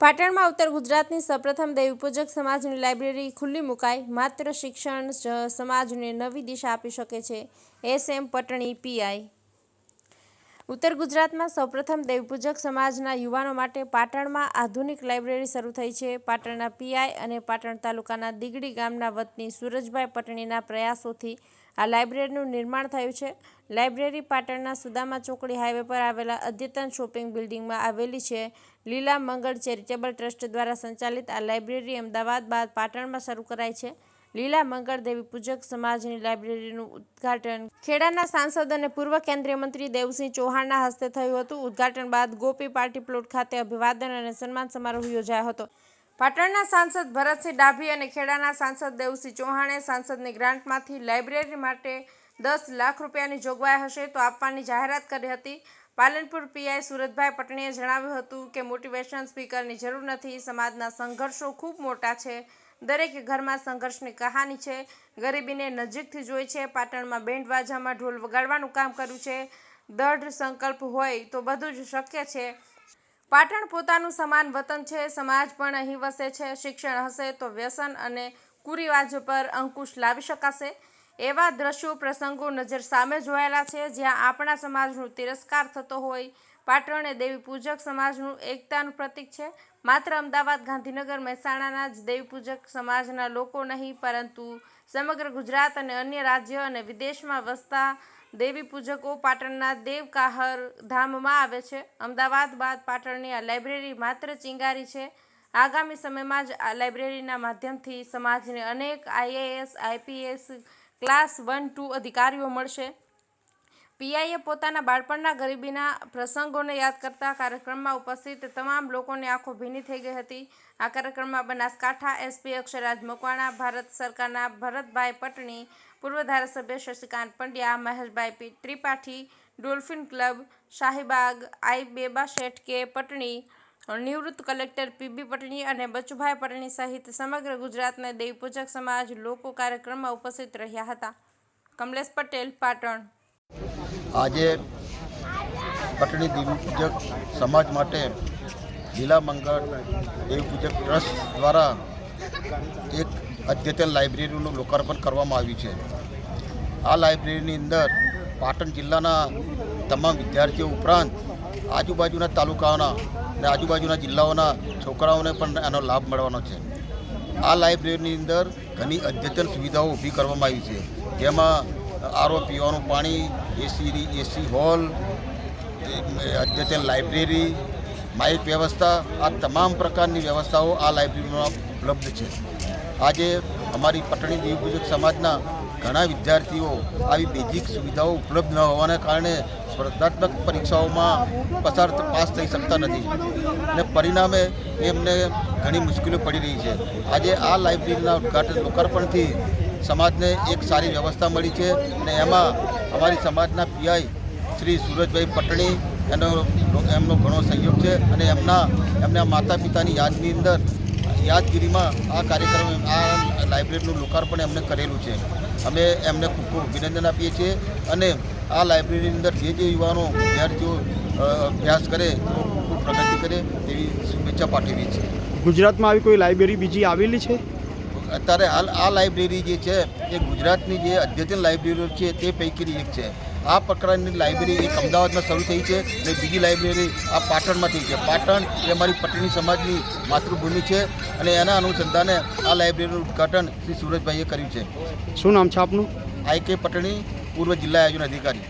પાટણમાં ઉત્તર ગુજરાતની સપ્રથમ દેવપૂજક સમાજની લાઇબ્રેરી ખુલ્લી મુકાઈ. માત્ર શિક્ષણ સમાજને નવી દિશા આપી શકે છે. એસ એમ પટણી પીઆઈ ઉત્તર ગુજરાતમાં સૌપ્રથમ દેવપૂજક સમાજના યુવાનો માટે પાટણમાં આધુનિક લાઇબ્રેરી શરૂ થઈ છે. પાટણના પીઆઈ અને પાટણ તાલુકાના દીગડી ગામના વતની સુરજભાઈ પટણીના પ્રયાસોથી આ લાઇબ્રેરીનું નિર્માણ થયું છે. લાઇબ્રેરી પાટણના સુદામા ચોકડી હાઈવે પર આવેલા અદ્યતન શોપિંગ બિલ્ડિંગમાં આવેલી છે. લીલા મંગળ ચેરિટેબલ ટ્રસ્ટ દ્વારા સંચાલિત આ લાઇબ્રેરી અમદાવાદ બાદ પાટણમાં શરૂ કરાઈ છે. લીલા મંગળ દેવી પૂજક સમાજની લાઇબ્રેરીનું ઉદ્ઘાટન ખેડાના સાંસદ અને પૂર્વ કેન્દ્રીય મંત્રી દેવસિંહ ચૌહાણના હસ્તે થયું હતું. ઉદ્ઘાટન બાદ ગોપી પાર્ટી પ્લોટ ખાતે અભિવાદન અને સન્માન સમારોહ યોજાયો હતો. પાટણના સાંસદ ભરતસિંહ ડાભી અને ખેડાના સાંસદ દેવસિંહ ચૌહાણે સાંસદની ગ્રાન્ટમાંથી લાઇબ્રેરી માટે દસ લાખ રૂપિયાની જોગવાઈ હશે તો આપવાની જાહેરાત કરી હતી. પાલનપુર પીઆઈ સુરતભાઈ પટણીએ જણાવ્યું હતું કે મોટિવેશન સ્પીકરની જરૂર નથી. સમાજના સંઘર્ષો ખૂબ મોટા છે. દરેક ઘરમાં સંઘર્ષની કહાની છે. ગરીબીને નજીકથી જોઈ છે. પાટણમાં બેન્ડ વાજામાં ઢોલ વગાડવાનું કામ કર્યું છે. દૃઢ સંકલ્પ હોય તો બધું જ શક્ય છે. પાટણ પોતાનું સમાન વતન છે, સમાજ પણ અહીં વસે છે, શિક્ષણ હશે તો વ્યસન અને કુરિવાજો પર અંકુશ લાવી શકાશે. એવા દ્રશ્યો, પ્રસંગો નજર સામે જોયેલા છે, જ્યાં આપણા સમાજનું તિરસ્કાર થતો હોય. પાટણ એ દેવી પૂજક સમાજનું એકતાનું પ્રતીક છે. માત્ર અમદાવાદ, ગાંધીનગર, મહેસાણાના જ દેવી પૂજક સમાજના લોકો નહીં, પરંતુ સમગ્ર ગુજરાત અને અન્ય રાજ્ય અને વિદેશમાં વસતા દેવી પૂજકો પાટણના દેવકાહર ધામમાં આવે છે. અમદાવાદ બાદ પાટણની આ લાઇબ્રેરી માત્ર ચિંગારી છે. આગામી સમયમાં જ આ લાઇબ્રેરીના માધ્યમથી સમાજને અનેક IAS, IPS, class one, two અધિકારીઓ મળશે. પીઆઈએ પોતાના બાળપણના ગરીબીના પ્રસંગોને યાદ કરતા કાર્યક્રમમાં ઉપસ્થિત તમામ લોકોની આંખો ભીની થઈ ગઈ હતી. આ કાર્યક્રમમાં બનાસકાંઠા એસપી અક્ષરાજ મકવાણા, ભારત સરકારના ભરતભાઈ પટણી, પૂર્વ ધારાસભ્ય શશિકાંત પંડ્યા, મહેશભાઈ ત્રિપાઠી, ડોલ્ફિન ક્લબ, શાહીબાગ, આઈ બેબા શેઠ કે પટણી, નિવૃત્ત કલેક્ટર પીબી પટણી અને બચુભાઈ પટણી સહિત સમગ્ર ગુજરાતના દેવપૂજક સમાજ લોકો કાર્યક્રમમાં ઉપસ્થિત રહ્યા હતા. કમલેશ પટેલ, પાટણ. આજે પટણી દેવીપૂજક સમાજ માટે જિલ્લા મંગળ દેવપૂજક ટ્રસ્ટ દ્વારા એક અદ્યતન લાઇબ્રેરીનું લોકાર્પણ કરવામાં આવ્યું છે. આ લાઇબ્રેરીની અંદર પાટણ જિલ્લાના તમામ વિદ્યાર્થીઓ ઉપરાંત આજુબાજુના તાલુકાઓના અને આજુબાજુના જિલ્લાઓના છોકરાઓને પણ એનો લાભ મળવાનો છે. આ લાઇબ્રેરીની અંદર ઘણી અદ્યતન સુવિધાઓ ઊભી કરવામાં આવી છે. જેમાં આરો પીવાનું પાણી એસી એસી હોલ અદ્યતન લાઇબ્રેરી માઇક વ્યવસ્થા, આ તમામ પ્રકારની વ્યવસ્થાઓ આ લાઇબ્રેરીમાં ઉપલબ્ધ છે. આજે અમારી પટણી દેવી સમાજના ઘણા વિદ્યાર્થીઓ આવી બેઝિક સુવિધાઓ ઉપલબ્ધ ન હોવાને કારણે સ્પર્ધાત્મક પરીક્ષાઓમાં પસાર પાસ થઈ શકતા નથી અને પરિણામે એમને ઘણી મુશ્કેલીઓ પડી રહી છે. આજે આ લાઇબ્રેરીના ઉદઘાટન લોકાર્પણથી સમાજને એક સારી વ્યવસ્થા મળી છે અને એમાં અમારી સમાજના પીઆઈ શ્રી સુરજભાઈ પટણી એનો એમનો ઘણો સહયોગ છે અને એમના એમના માતા પિતાની યાદની અંદર યાદગીરીમાં આ કાર્યક્રમ, આ લાઇબ્રેરીનું લોકાર્પણ એમને કરેલું છે. અમે એમને ખૂબ ખૂબ અભિનંદન આપીએ છીએ અને આ લાઇબ્રેરીની અંદર જે જે યુવાનો વિદ્યાર્થીઓ અભ્યાસ કરે તો ખૂબ પ્રગતિ કરે તેવી શુભેચ્છા પાઠવીએ છીએ. ગુજરાતમાં આવી કોઈ લાઇબ્રેરી બીજી આવેલી છે? અત્યારે હાલ આ લાઇબ્રેરી જે છે એ ગુજરાતની જે અદ્યતન લાઇબ્રેરીઓ છે તે પૈકીની એક છે. આ પ્રકારની લાઇબ્રેરી એક અમદાવાદમાં શરૂ થઈ છે અને બીજી લાઇબ્રેરી આ પાટણમાં થઈ છે. પાટણ એ અમારી પટણી સમાજની માતૃભૂમિ છે અને એના અનુસંધાને આ લાઇબ્રેરીનું ઉદ્ઘાટન શ્રી સુરજભાઈએ કર્યું છે. શું નામ છે આપનું? આઈ કે પટણી પૂર્વ જિલ્લા આયોજન અધિકારી.